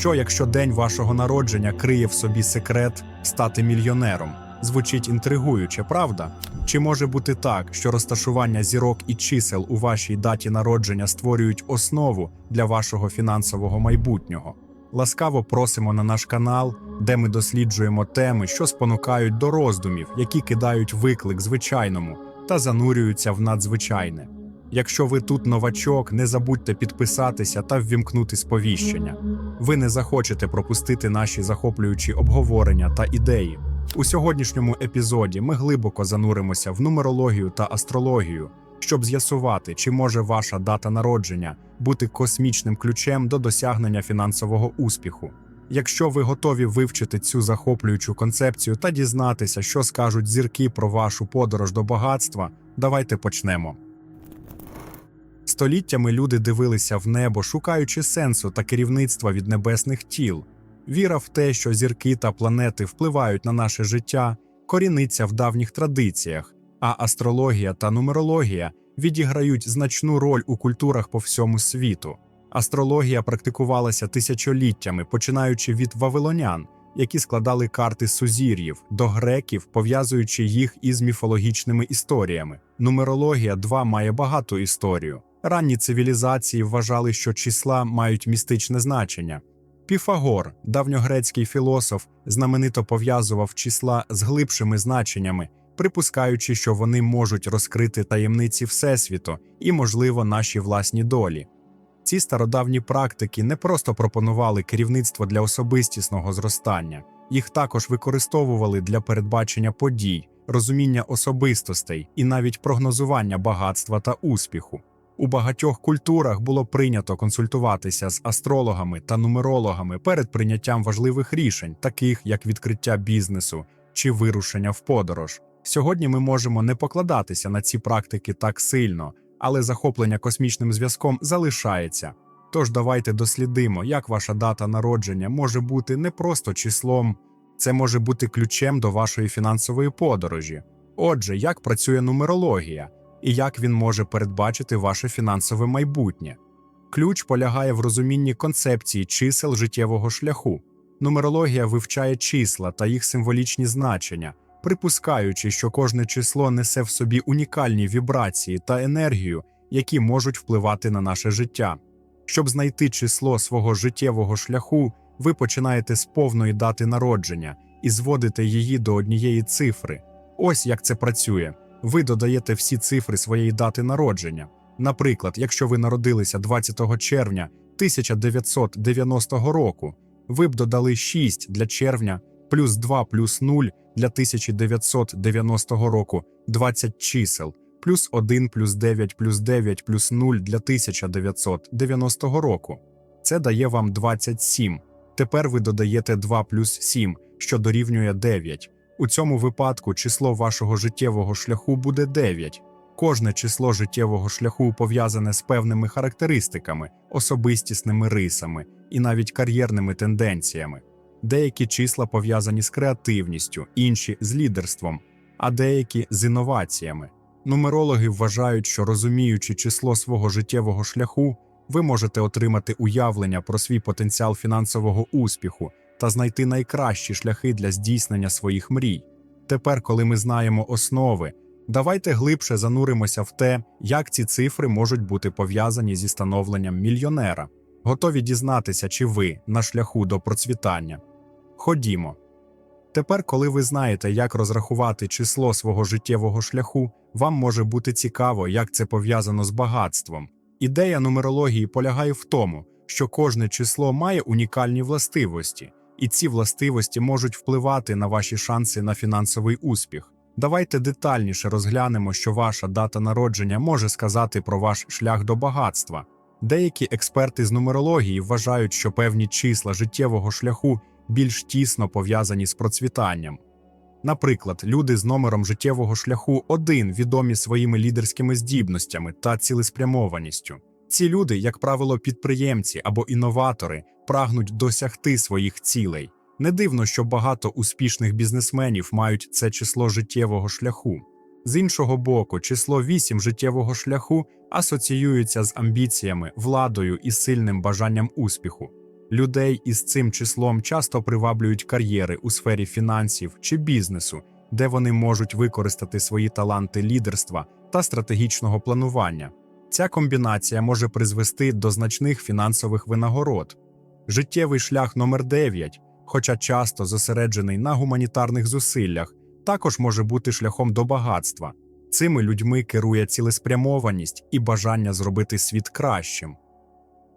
Що якщо день вашого народження криє в собі секрет стати мільйонером? Звучить інтригуюче, правда? Чи може бути так, що розташування зірок і чисел у вашій даті народження створюють основу для вашого фінансового майбутнього? Ласкаво просимо на наш канал, де ми досліджуємо теми, що спонукають до роздумів, які кидають виклик звичайному та занурюються в надзвичайне. Якщо ви тут новачок, не забудьте підписатися та ввімкнути сповіщення. Ви не захочете пропустити наші захоплюючі обговорення та ідеї. У сьогоднішньому епізоді ми глибоко зануримося в нумерологію та астрологію, щоб з'ясувати, чи може ваша дата народження бути космічним ключем до досягнення фінансового успіху. Якщо ви готові вивчити цю захоплюючу концепцію та дізнатися, що скажуть зірки про вашу подорож до багатства, давайте почнемо. Століттями люди дивилися в небо, шукаючи сенсу та керівництва від небесних тіл. Віра в те, що зірки та планети впливають на наше життя, коріниться в давніх традиціях, а астрологія та нумерологія відіграють значну роль у культурах по всьому світу. Астрологія практикувалася тисячоліттями, починаючи від вавилонян, які складали карти сузір'їв, до греків, пов'язуючи їх із міфологічними історіями. Нумерологія 2 має багату історію. Ранні цивілізації вважали, що числа мають містичне значення. Піфагор, давньогрецький філософ, знаменито пов'язував числа з глибшими значеннями, припускаючи, що вони можуть розкрити таємниці Всесвіту і, можливо, наші власні долі. Ці стародавні практики не просто пропонували керівництво для особистісного зростання, їх також використовували для передбачення подій, розуміння особистостей і навіть прогнозування багатства та успіху. У багатьох культурах було прийнято консультуватися з астрологами та нумерологами перед прийняттям важливих рішень, таких як відкриття бізнесу чи вирушення в подорож. Сьогодні ми можемо не покладатися на ці практики так сильно, але захоплення космічним зв'язком залишається. Тож давайте дослідимо, як ваша дата народження може бути не просто числом, це може бути ключем до вашої фінансової подорожі. Отже, як працює нумерологія і як він може передбачити ваше фінансове майбутнє? Ключ полягає в розумінні концепції чисел життєвого шляху. Нумерологія вивчає числа та їх символічні значення, припускаючи, що кожне число несе в собі унікальні вібрації та енергію, які можуть впливати на наше життя. Щоб знайти число свого життєвого шляху, ви починаєте з повної дати народження і зводите її до однієї цифри. Ось як це працює. Ви додаєте всі цифри своєї дати народження. Наприклад, якщо ви народилися 20 червня 1990 року, ви б додали 6 для червня, плюс 2 плюс 0 для 1990 року 20 чисел, плюс 1 плюс 9 плюс 9 плюс 0 для 1990 року. Це дає вам 27. Тепер ви додаєте 2 плюс 7, що дорівнює 9. У цьому випадку число вашого життєвого шляху буде 9. Кожне число життєвого шляху пов'язане з певними характеристиками, особистісними рисами і навіть кар'єрними тенденціями. Деякі числа пов'язані з креативністю, інші з лідерством, а деякі з інноваціями. Нумерологи вважають, що розуміючи число свого життєвого шляху, ви можете отримати уявлення про свій потенціал фінансового успіху та знайти найкращі шляхи для здійснення своїх мрій. Тепер, коли ми знаємо основи, давайте глибше зануримося в те, як ці цифри можуть бути пов'язані зі становленням мільйонера. Готові дізнатися, чи ви на шляху до процвітання. Ходімо. Тепер, коли ви знаєте, як розрахувати число свого життєвого шляху, вам може бути цікаво, як це пов'язано з багатством. Ідея нумерології полягає в тому, що кожне число має унікальні властивості, і ці властивості можуть впливати на ваші шанси на фінансовий успіх. Давайте детальніше розглянемо, що ваша дата народження може сказати про ваш шлях до багатства. Деякі експерти з нумерології вважають, що певні числа життєвого шляху більш тісно пов'язані з процвітанням. Наприклад, люди з номером життєвого шляху 1 відомі своїми лідерськими здібностями та цілеспрямованістю. Ці люди, як правило, підприємці або інноватори, прагнуть досягти своїх цілей. Не дивно, що багато успішних бізнесменів мають це число життєвого шляху. З іншого боку, число 8 життєвого шляху асоціюється з амбіціями, владою і сильним бажанням успіху. Людей із цим числом часто приваблюють кар'єри у сфері фінансів чи бізнесу, де вони можуть використати свої таланти лідерства та стратегічного планування. Ця комбінація може призвести до значних фінансових винагород. Життєвий шлях номер 9, хоча часто зосереджений на гуманітарних зусиллях, також може бути шляхом до багатства. Цими людьми керує цілеспрямованість і бажання зробити світ кращим.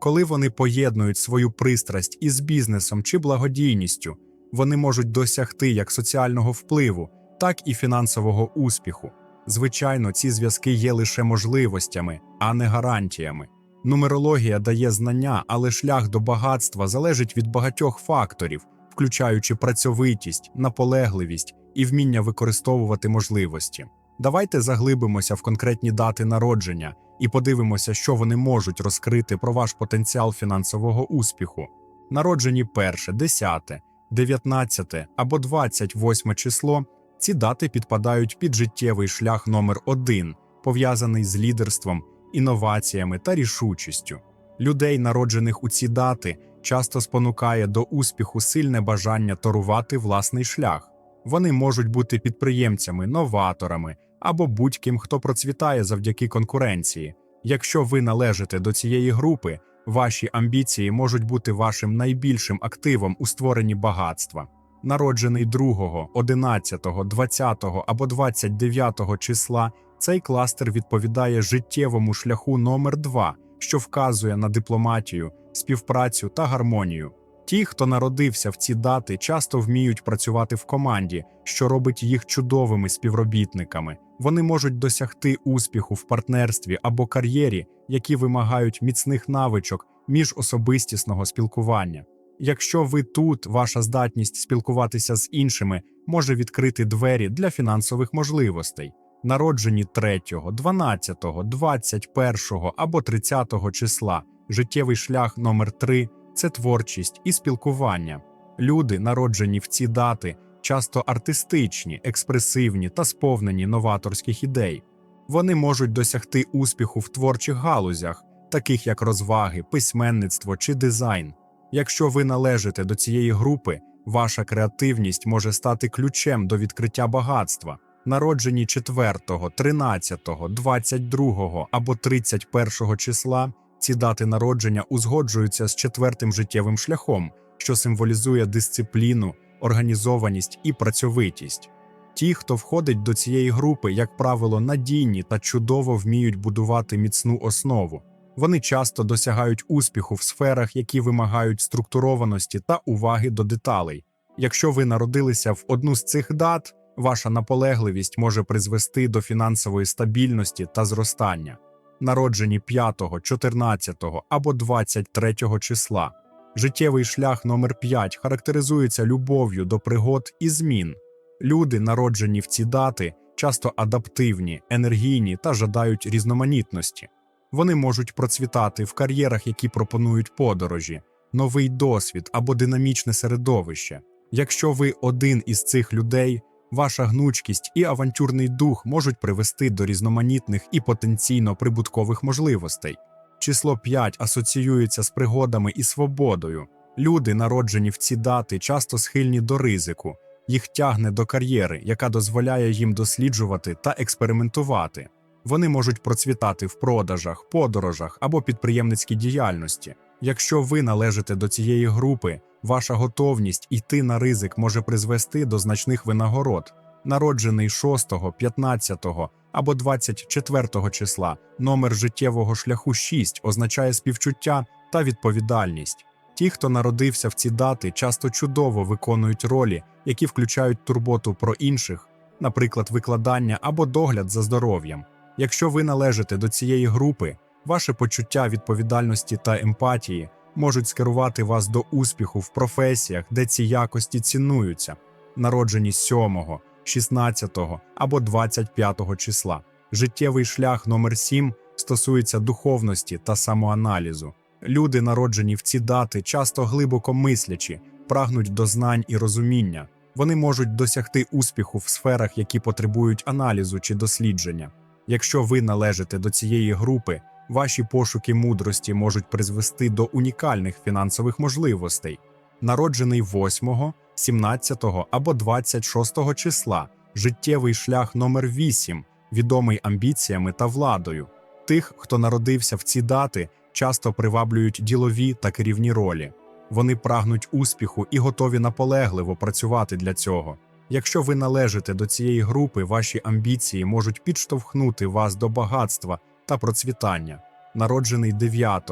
Коли вони поєднують свою пристрасть із бізнесом чи благодійністю, вони можуть досягти як соціального впливу, так і фінансового успіху. Звичайно, ці зв'язки є лише можливостями, а не гарантіями. Нумерологія дає знання, але шлях до багатства залежить від багатьох факторів, включаючи працьовитість, наполегливість і вміння використовувати можливості. Давайте заглибимося в конкретні дати народження і подивимося, що вони можуть розкрити про ваш потенціал фінансового успіху. Народжені перше, 10, 19 або 28 число. Ці дати підпадають під життєвий шлях номер 1 пов'язаний з лідерством, інноваціями та рішучістю. Людей, народжених у ці дати, часто спонукає до успіху сильне бажання торувати власний шлях. Вони можуть бути підприємцями, новаторами або будь-ким, хто процвітає завдяки конкуренції. Якщо ви належите до цієї групи, ваші амбіції можуть бути вашим найбільшим активом у створенні багатства. Народжений 2, 11, 20 або 29 числа, цей кластер відповідає життєвому шляху номер 2 що вказує на дипломатію, співпрацю та гармонію. Ті, хто народився в ці дати, часто вміють працювати в команді, що робить їх чудовими співробітниками. Вони можуть досягти успіху в партнерстві або кар'єрі, які вимагають міцних навичок міжособистісного спілкування. Якщо ви тут, ваша здатність спілкуватися з іншими може відкрити двері для фінансових можливостей. Народжені 3, 12, 21 або 30 числа, життєвий шлях номер 3 це творчість і спілкування. Люди, народжені в ці дати, часто артистичні, експресивні та сповнені новаторських ідей. Вони можуть досягти успіху в творчих галузях, таких як розваги, письменництво чи дизайн. Якщо ви належите до цієї групи, ваша креативність може стати ключем до відкриття багатства. Народжені 4, 13, 22 або 31 числа, ці дати народження узгоджуються з четвертим життєвим шляхом, що символізує дисципліну, організованість і працьовитість. Ті, хто входить до цієї групи, як правило, надійні та чудово вміють будувати міцну основу. Вони часто досягають успіху в сферах, які вимагають структурованості та уваги до деталей. Якщо ви народилися в одну з цих дат, ваша наполегливість може призвести до фінансової стабільності та зростання. Народжені 5, 14 або 23 числа. Життєвий шлях номер 5 характеризується любов'ю до пригод і змін. Люди, народжені в ці дати, часто адаптивні, енергійні та жадають різноманітності. Вони можуть процвітати в кар'єрах, які пропонують подорожі, новий досвід або динамічне середовище. Якщо ви один із цих людей, ваша гнучкість і авантюрний дух можуть привести до різноманітних і потенційно прибуткових можливостей. Число 5 асоціюється з пригодами і свободою. Люди, народжені в ці дати, часто схильні до ризику, їх тягне до кар'єри, яка дозволяє їм досліджувати та експериментувати. Вони можуть процвітати в продажах, подорожах або підприємницькій діяльності. Якщо ви належите до цієї групи, ваша готовність йти на ризик може призвести до значних винагород. Народжений 6, 15 або 24 числа, номер життєвого шляху 6 означає співчуття та відповідальність. Ті, хто народився в ці дати, часто чудово виконують ролі, які включають турботу про інших, наприклад, викладання або догляд за здоров'ям. Якщо ви належите до цієї групи, ваше почуття відповідальності та емпатії можуть скерувати вас до успіху в професіях, де ці якості цінуються, народжені 7, 16 або 25 числа. Життєвий шлях номер 7 стосується духовності та самоаналізу. Люди, народжені в ці дати, часто глибоко мислячі, прагнуть до знань і розуміння. Вони можуть досягти успіху в сферах, які потребують аналізу чи дослідження. Якщо ви належите до цієї групи, Ваші пошуки мудрості можуть призвести до унікальних фінансових можливостей. Народжений 8, 17 або 26 числа, життєвий шлях номер 8, відомий амбіціями та владою. Тих, хто народився в ці дати, часто приваблюють ділові та керівні ролі. Вони прагнуть успіху і готові наполегливо працювати для цього. Якщо ви належите до цієї групи, ваші амбіції можуть підштовхнути вас до багатства та процвітання. Народжений 9,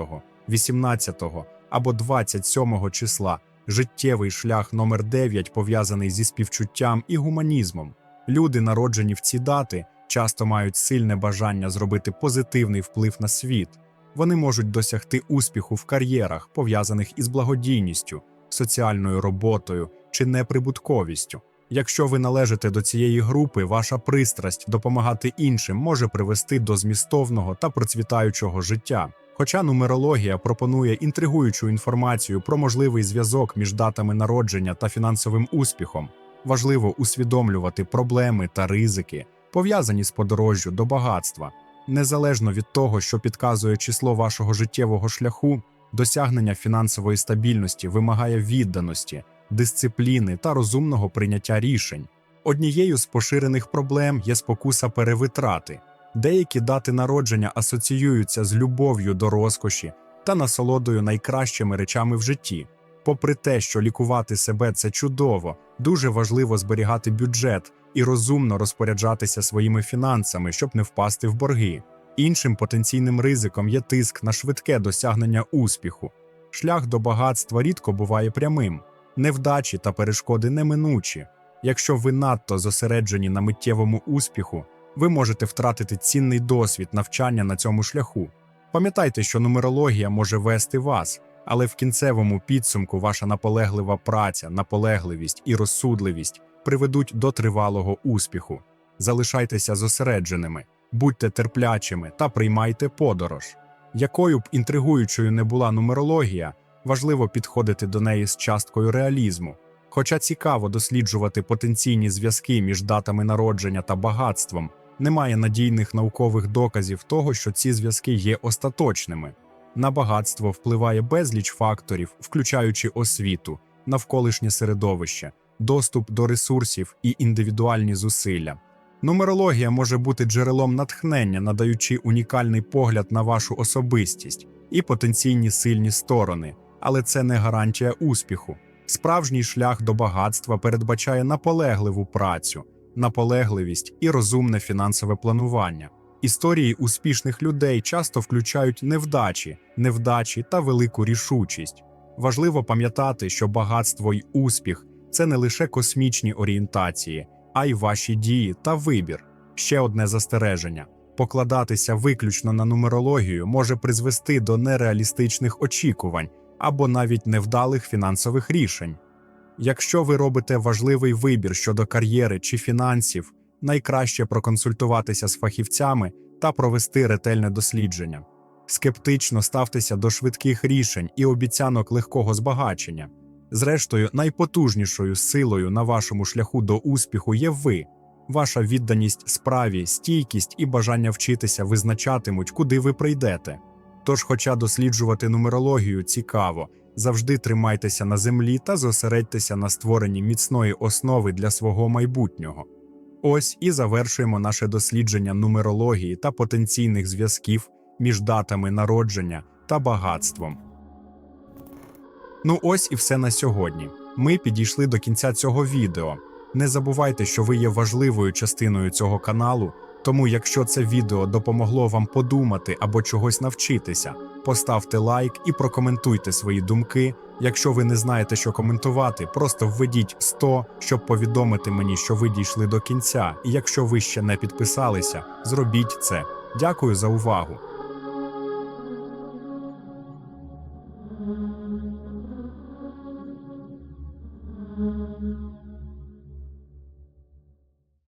18 або 27 числа, життєвий шлях номер 9 пов'язаний зі співчуттям і гуманізмом. Люди, народжені в ці дати, часто мають сильне бажання зробити позитивний вплив на світ. Вони можуть досягти успіху в кар'єрах, пов'язаних із благодійністю, соціальною роботою чи неприбутковістю. Якщо ви належите до цієї групи, ваша пристрасть допомагати іншим може привести до змістовного та процвітаючого життя. Хоча нумерологія пропонує інтригуючу інформацію про можливий зв'язок між датами народження та фінансовим успіхом, важливо усвідомлювати проблеми та ризики, пов'язані з подорожжю до багатства. Незалежно від того, що підказує число вашого життєвого шляху, досягнення фінансової стабільності вимагає відданості, дисципліни та розумного прийняття рішень. Однією з поширених проблем є спокуса перевитрати. Деякі дати народження асоціюються з любов'ю до розкоші та насолодою найкращими речами в житті. Попри те, що лікувати себе це чудово, дуже важливо зберігати бюджет і розумно розпоряджатися своїми фінансами, щоб не впасти в борги. Іншим потенційним ризиком є тиск на швидке досягнення успіху. Шлях до багатства рідко буває прямим, невдачі та перешкоди неминучі. Якщо ви надто зосереджені на миттєвому успіху, ви можете втратити цінний досвід навчання на цьому шляху. Пам'ятайте, що нумерологія може вести вас, але в кінцевому підсумку ваша наполеглива праця, наполегливість і розсудливість приведуть до тривалого успіху. Залишайтеся зосередженими, будьте терплячими та приймайте подорож. Якою б інтригуючою не була нумерологія, важливо підходити до неї з часткою реалізму. Хоча цікаво досліджувати потенційні зв'язки між датами народження та багатством, немає надійних наукових доказів того, що ці зв'язки є остаточними. На багатство впливає безліч факторів, включаючи освіту, навколишнє середовище, доступ до ресурсів і індивідуальні зусилля. Нумерологія може бути джерелом натхнення, надаючи унікальний погляд на вашу особистість і потенційні сильні сторони, але це не гарантія успіху. Справжній шлях до багатства передбачає наполегливу працю, наполегливість і розумне фінансове планування. Історії успішних людей часто включають невдачі, невдачі та велику рішучість. Важливо пам'ятати, що багатство й успіх це не лише космічні орієнтації, а й ваші дії та вибір. Ще одне застереження: покладатися виключно на нумерологію може призвести до нереалістичних очікувань або навіть невдалих фінансових рішень. Якщо ви робите важливий вибір щодо кар'єри чи фінансів, найкраще проконсультуватися з фахівцями та провести ретельне дослідження. Скептично ставтеся до швидких рішень і обіцянок легкого збагачення. Зрештою, найпотужнішою силою на вашому шляху до успіху є ви. Ваша відданість справі, стійкість і бажання вчитися визначатимуть, куди ви прийдете. Тож, хоча досліджувати нумерологію цікаво, завжди тримайтеся на землі та зосередьтеся на створенні міцної основи для свого майбутнього. Ось і завершуємо наше дослідження нумерології та потенційних зв'язків між датами народження та багатством. Ну ось і все на сьогодні. Ми підійшли до кінця цього відео. Не забувайте, що ви є важливою частиною цього каналу, тому якщо це відео допомогло вам подумати або чогось навчитися, поставте лайк і прокоментуйте свої думки. Якщо ви не знаєте, що коментувати, просто введіть 100, щоб повідомити мені, що ви дійшли до кінця. І якщо ви ще не підписалися, зробіть це. Дякую за увагу.